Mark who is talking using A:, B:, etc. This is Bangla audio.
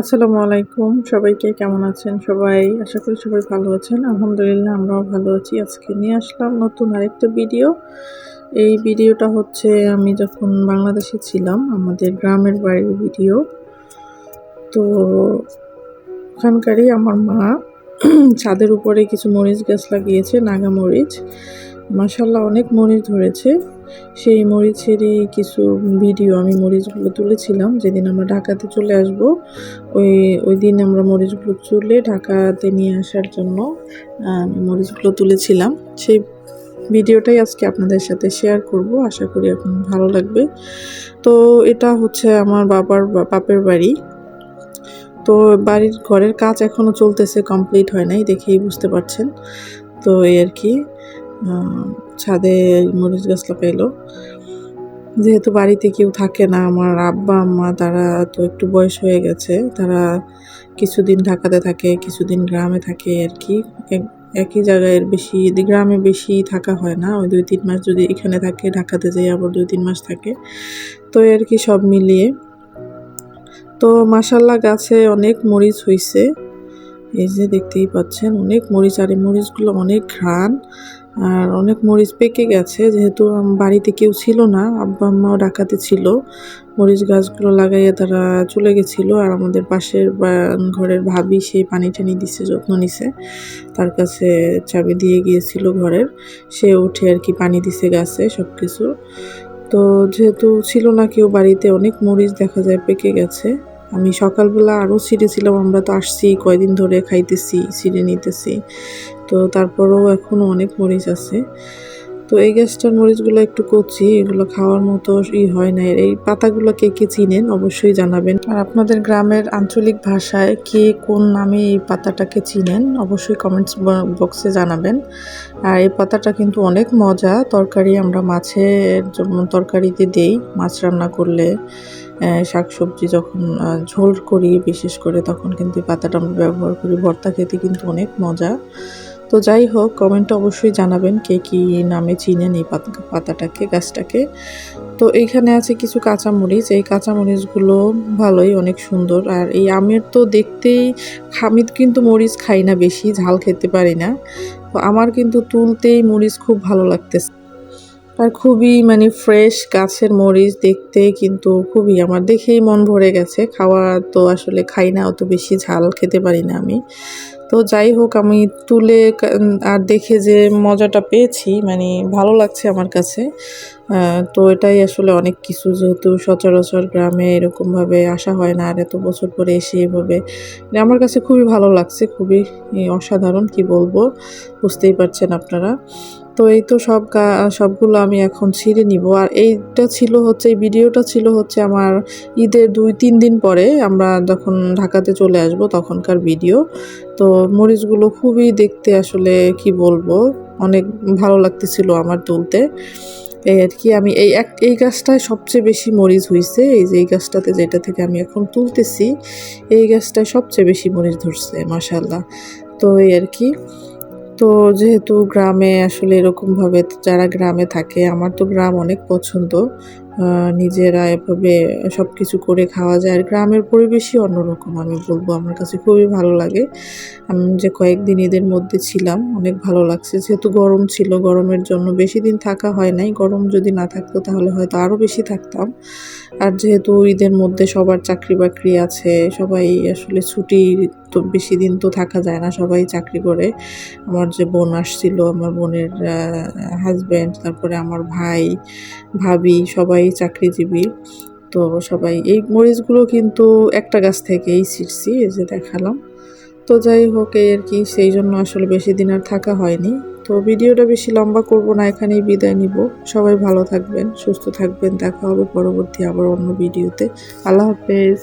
A: আসসালামু আলাইকুম। সবাইকে কেমন আছেন? সবাই আশা করি সবাই ভালো আছেন। আলহামদুলিল্লাহ আমরাও ভালো আছি। আজকে নিয়ে আসলাম নতুন আরেকটা ভিডিও। এই ভিডিওটা হচ্ছে আমি যখন বাংলাদেশে ছিলাম, আমাদের গ্রামের বাড়ির ভিডিও। তো ওখানকারই আমার মা ছাদের উপরে কিছু মরিচ গাছ লাগিয়েছে, নাগা মরিচ। মাসাল্লাহ অনেক মরিচ ধরেছে। সেই মরিচেরই কিছু ভিডিও আমি মরিচগুলো তুলেছিলাম। যেদিন আমরা ঢাকাতে চলে আসব, ওই ওই দিন আমরা মরিচগুলো তুলে ঢাকাতে নিয়ে আসার জন্য আমি মরিচগুলো তুলেছিলাম। সেই ভিডিওটাই আজকে আপনাদের সাথে শেয়ার করব। আশা করি এখন ভালো লাগবে। তো এটা হচ্ছে আমার বাবার বাপের বাড়ি। তো বাড়ির ঘরের কাজ এখনও চলতেছে, কমপ্লিট হয় নাই, দেখেই বুঝতে পারছেন। তো এই আর কি। ছাদে মরিচ গাছ লাগাইলো যেহেতু বাড়িতে কেউ থাকে না, আমার আব্বা, আম্মা, তারা তো একটু বয়স হয়ে গেছে, তারা কিছুদিন ঢাকাতে থাকে, কিছুদিন গ্রামে থাকে আর কি। একই জায়গায় বেশি গ্রামে বেশি থাকা হয় না, ওই দুই তিন মাস যদি এখানে থাকে, ঢাকাতে যাই আবার দুই তিন মাস থাকে, তো আর কি সব মিলিয়ে। তো মাসাল্লাহ গাছে অনেক মরিচ হইছে। এই যে দেখতেই পাচ্ছেন, অনেক মরিচ, আর এই মরিচগুলো অনেক ঘ্রাণ, আর অনেক মরিচ পেকে গেছে, যেহেতু বাড়িতে কেউ ছিল না, আব্বা আম্মাও ডাকাতে ছিল। মরিচ গাছগুলো লাগাইয়া তারা চলে গেছিল, আর আমাদের পাশের ঘরের ভাবি সেই পানি টানি দিছে, যত্ন নিছে। তার কাছে চাবি দিয়ে গিয়েছিল ঘরের, সে উঠে আর কি পানি দিছে গাছে সব কিছু তো যেহেতু ছিল না কেউ বাড়িতে, অনেক মরিচ দেখা যায় পেকে গেছে। আমি সকালবেলা আরও ছিঁড়েছিলাম আমরা তো আসছি, কয়দিন ধরে খাইতেছি ছিঁড়ে নিতেছি। তো তারপরেও এখনও অনেক মরিচ আছে। তো এই গ্যাসটার মরিচগুলো একটু কচি, এগুলো খাওয়ার মতো ই হয় না। এই পাতাগুলো কে কে চিনেন অবশ্যই জানাবেন। আর আপনাদের গ্রামের আঞ্চলিক ভাষায় কে কোন নামে এই পাতাটাকে চিনেন অবশ্যই কমেন্টস বক্সে জানাবেন। আর এই পাতাটা কিন্তু অনেক মজা, তরকারি আমরা মাছের তরকারিতে দেই, মাছ রান্না করলে। শাকসবজি যখন ঝোল করি, বিশেষ করে তখন কিন্তু পাতাটা আমরা ব্যবহার করি। ভর্তা খেতে কিন্তু অনেক মজা। তো যাই হোক কমেন্টে অবশ্যই জানাবেন কে কী নামে চিনেন এই পাতাটাকে, গাছটাকে। তো এইখানে আছে কিছু কাঁচামরিচ। এই কাঁচামরিচগুলো ভালোই, অনেক সুন্দর। আর এই আমের তো দেখতেই আমি কিন্তু মরিচ খাই না বেশি, ঝাল খেতে পারি না। তো আমার কিন্তু তুলতেই মরিচ খুব ভালো লাগতেছে। আর খুবই মানে ফ্রেশ গাছের মরিচ দেখতে কিন্তু খুবই আমার দেখেই মন ভরে গেছে। খাওয়া তো আসলে খাই না, অত বেশি ঝাল খেতে পারি না আমি। তো যাই হোক, আমি তুলে আর দেখে যে মজাটা পেয়েছি মানে ভালো লাগছে আমার কাছে। তো এটাই আসলে অনেক কিছু, যেহেতু সচরাচর গ্রামে এরকমভাবে আসা হয় না, আর এত বছর পরে এসে এভাবে মানে আমার কাছে খুবই ভালো লাগছে, খুবই অসাধারণ, কি বলব? বুঝতেই পারছেন আপনারা। তো এই তো সব সবগুলো আমি এখন ছিঁড়ে নিব। আর এইটা ছিল হচ্ছে, এই ভিডিওটা ছিল হচ্ছে আমার ঈদের দুই, তিন দিন পরে আমরা যখন ঢাকাতে চলে আসব তখনকার ভিডিও। তো মরিচগুলো খুবই দেখতে আসলে কি বলব, অনেক ভালো লাগতেছিল আমার তুলতে। এই আর কি, আমি এই এক, এই গাছটায় সবচেয়ে বেশি মরিচ হয়েছে এই যে এই গাছটাতে যেটা থেকে আমি এখন তুলতেছি, এই গাছটায় সবচেয়ে বেশি মরিচ ধরছে মাসাল্লাহ তো এই আর কি। তো যেহেতু গ্রামে আসলে এরকমভাবে যারা গ্রামে থাকে, আমার তো গ্রাম অনেক পছন্দ। নিজেরা এভাবে সব কিছু করে খাওয়া যায়। আর গ্রামের পরিবেশই অন্যরকম আমি বলব, আমার কাছে খুবই ভালো লাগে। আমি যে কয়েকদিন ঈদের মধ্যে ছিলাম, অনেক ভালো লাগছে। যেহেতু গরম ছিল, গরমের জন্য বেশি দিন থাকা হয় নাই। গরম যদি না থাকতো তাহলে হয়তো আরও বেশি থাকতাম। আর যেহেতু ঈদের মধ্যে সবার চাকরি বাকরি আছে, সবাই আসলে ছুটি তো বেশি দিন তো থাকা যায় না সবাই চাকরি করে। আমার যে বোন আসছিল, আমার বোনের হাজব্যান্ড তারপরে আমার ভাই, ভাবি সবাই চাকরিজীবী। তো সবাই এই মরিচগুলো কিন্তু একটা গাছ থেকেই ছিটছি, এই যে দেখালাম। তো যাই হোক, এই আর কি, সেই জন্য আসলে বেশি দিন আর থাকা হয়নি। তো ভিডিওটা বেশি লম্বা করব না, এখানেই বিদায় নিব। সবাই ভালো থাকবেন, সুস্থ থাকবেন, দেখা হবে পরবর্তী আবার অন্য ভিডিওতে। আল্লাহ হাফেজ।